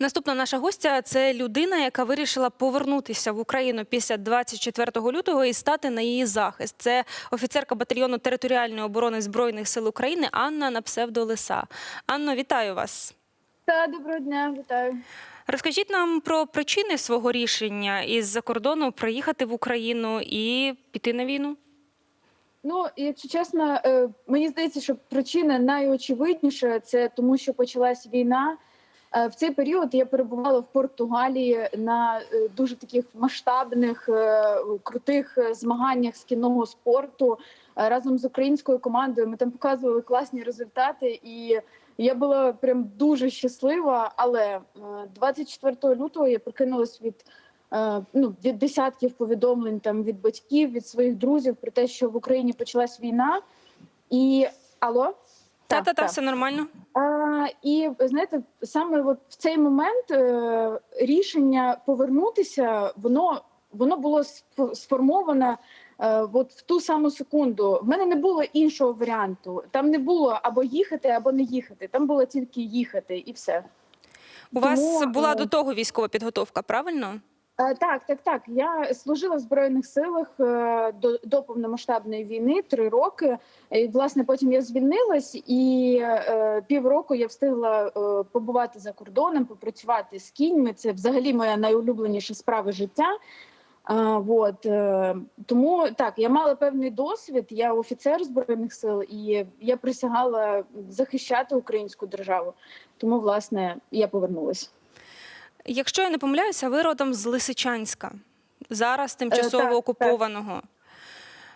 Наступна наша гостя це людина, яка вирішила повернутися в Україну після 24 лютого і стати на її захист. Це офіцерка батальйону територіальної оборони збройних сил України Анна на псевдо Лиса. Анно, вітаю вас. Та доброго дня, вітаю. Розкажіть нам про причини свого рішення із-за кордону приїхати в Україну і піти на війну. Ну, якщо чесно, е, мені здається, що причина найочевидніша це тому, що почалась війна. Е, В цей період я перебувала в Португалії на е, дуже таких масштабних е, крутих змаганнях з кінного спорту разом з українською командою. Ми там показували класні результати, і я була прям дуже щаслива. Але е, 24 лютого я прокинулась від ну, від десятків повідомлень там від батьків, від своїх друзів про те, що в Україні почалась війна. І алло? Та та та все нормально. А, і знаєте, саме от в цей момент е, рішення повернутися, воно воно було сформоване е, от в ту саму секунду. В мене не було іншого варіанту. Там не було або їхати, або не їхати. Там було тільки їхати, і все. У вас була е, до того військова підготовка, правильно? Е, Так, так, так. Я служила в збройних силах е, до, до повномасштабної війни три роки. І, власне, потім я звільнилась, і е, півроку я встигла е, побувати за кордоном, попрацювати з кіньми. Це взагалі моя найулюбленіша справа життя. А, от, е, тому так, я мала певний досвід. Я офіцер збройних сил, і я присягала захищати українську державу. Тому, власне, я повернулася. Якщо я не помиляюся, ви родом з Лисичанська, зараз тимчасово так, окупованого.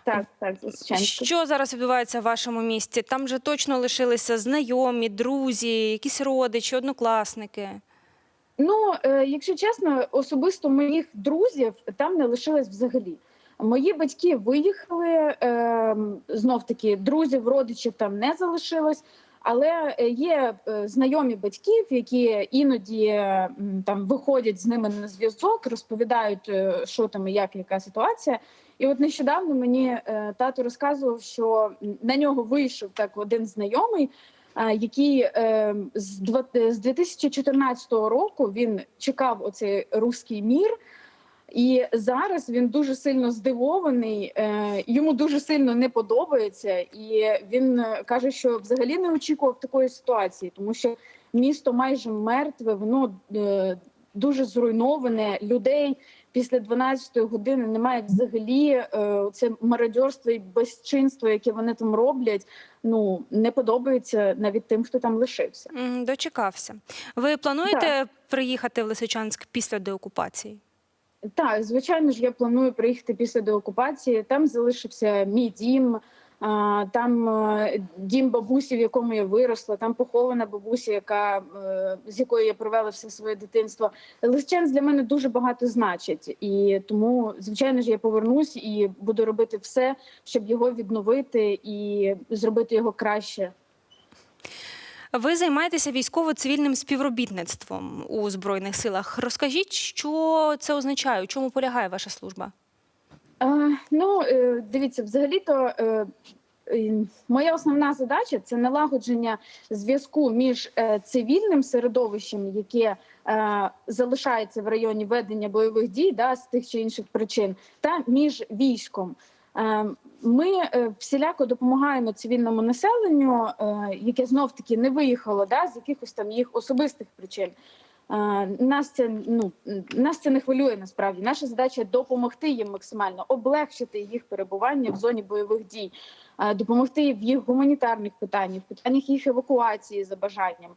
Так, так, звичайно. Що зараз відбувається в вашому місті? Там же точно лишилися знайомі, друзі, якісь родичі, однокласники. Ну, е, якщо чесно, особисто моїх друзів там не лишилось взагалі. Мої батьки виїхали е, знов таки друзів, родичів там не залишилось. Але е, є е, знайомі батьків, які іноді там виходять з ними на зв'язок, розповідають, е, що там і як, яка ситуація. І от нещодавно мені тато розказував, що на нього вийшов так один знайомий, який з 2014 року він чекав оцей руський мір. І зараз він дуже сильно здивований, е, йому дуже сильно не подобається, і він е, каже, що взагалі не очікував такої ситуації, тому що місто майже мертве, воно е, дуже зруйноване. Людей після 12-ї години немає взагалі. Це мародьорство і безчинство, яке вони там роблять. Ну не подобається навіть тим, хто там лишився. Дочекався. Ви плануєте приїхати в Лисичанськ після деокупації? Так, звичайно ж, я планую приїхати після деокупації. Там залишився мій дім, там е, дім бабусі, в якому я виросла. Там похована бабуся, яка е, з якою я провела все своє дитинство. Лисичанськ для мене дуже багато значить, і тому, звичайно ж, я повернусь і буду робити все, щоб його відновити і зробити його краще. Ви займаєтеся військово-цивільним співробітництвом у Збройних силах. Розкажіть, що це означає, у чому полягає ваша служба? А, ну, е, дивіться, взагалі-то е, е, моя основна задача це налагодження зв'язку між цивільним середовищем, яке е, залишається в районі ведення бойових дій, да, з тих чи інших причин, та між військом. Е, Ми е, всіляко допомагаємо цивільному населенню, е, яке знов таки не виїхало да, з якихось там їх особистих причин. Е, Нас це ну нас це не хвилює насправді. Наша задача допомогти їм максимально облегшити їх перебування в зоні бойових дій, допомогти в їх гуманітарних питаннях, в питаннях їх евакуації за бажанням.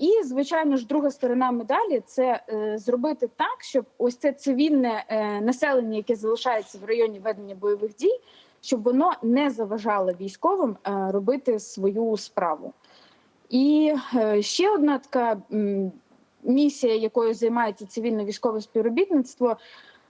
І звичайно ж, друга сторона медалі це е, зробити так, щоб ось це цивільне е, населення, яке залишається в районі ведення бойових дій, щоб воно не заважало військовим е, робити свою справу. І е, ще одна така м, місія, якою займається цивільне військове співробітництво.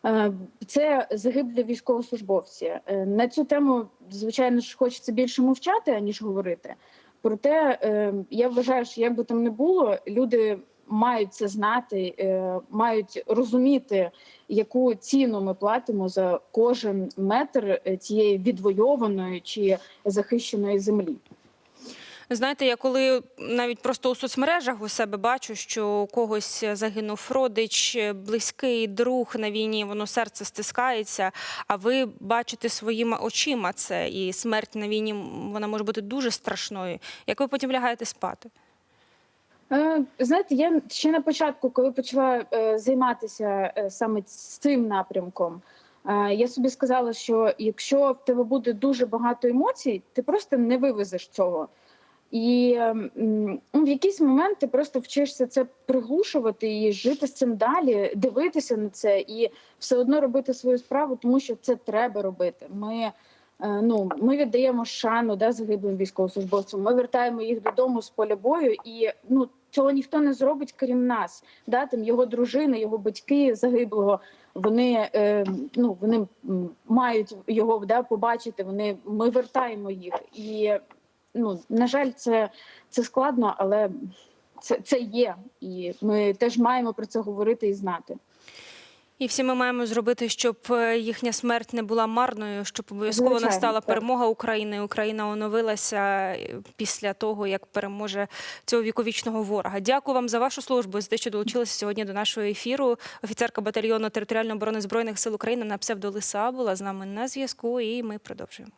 е, Це загиблі військовослужбовці. Е, На цю тему, звичайно ж, хочеться більше мовчати, аніж говорити. Проте е, я вважаю, що як би там не було, люди мають це знати, е, мають розуміти, яку ціну ми платимо за кожен метр е, цієї відвойованої чи захищеної землі. Знаєте, я коли навіть просто у соцмережах у себе бачу, що у когось загинув родич, близький друг на війні, воно серце стискається. А ви бачите своїми очима це, і смерть на війні вона може бути дуже страшною. Як ви потім лягаєте спати? Е, Знаєте, я ще на початку, коли почала е, займатися е, саме цим напрямком, я собі сказала, що якщо в тебе буде дуже багато емоцій, ти просто не вивезеш цього. І ем, в якийсь момент ти просто вчишся це приглушувати і жити з цим далі, дивитися на це і все одно робити свою справу, тому що це треба робити. Ми е, ну ми віддаємо шану да, загиблим військовослужбовцям. Ми вертаємо їх додому з поля бою, і ну цього ніхто не зробить, крім нас. Да, там його дружина, його батьки загиблого. Вони е, ну вони мають його да, побачити. Вони ми вертаємо їх і. Ну на жаль, це, це складно, але це, це є, і ми теж маємо про це говорити і знати. І всі ми маємо зробити, щоб е, їхня смерть не була марною, щоб обов'язково настала перемога України. Україна оновилася е, після того, як переможе цього віковічного ворога. Дякую вам за вашу службу, за те, що долучилися сьогодні до нашого ефіру. Офіцерка батальйону територіальної оборони збройних сил України на псевдо Лиса була з нами на зв'язку, і ми продовжуємо.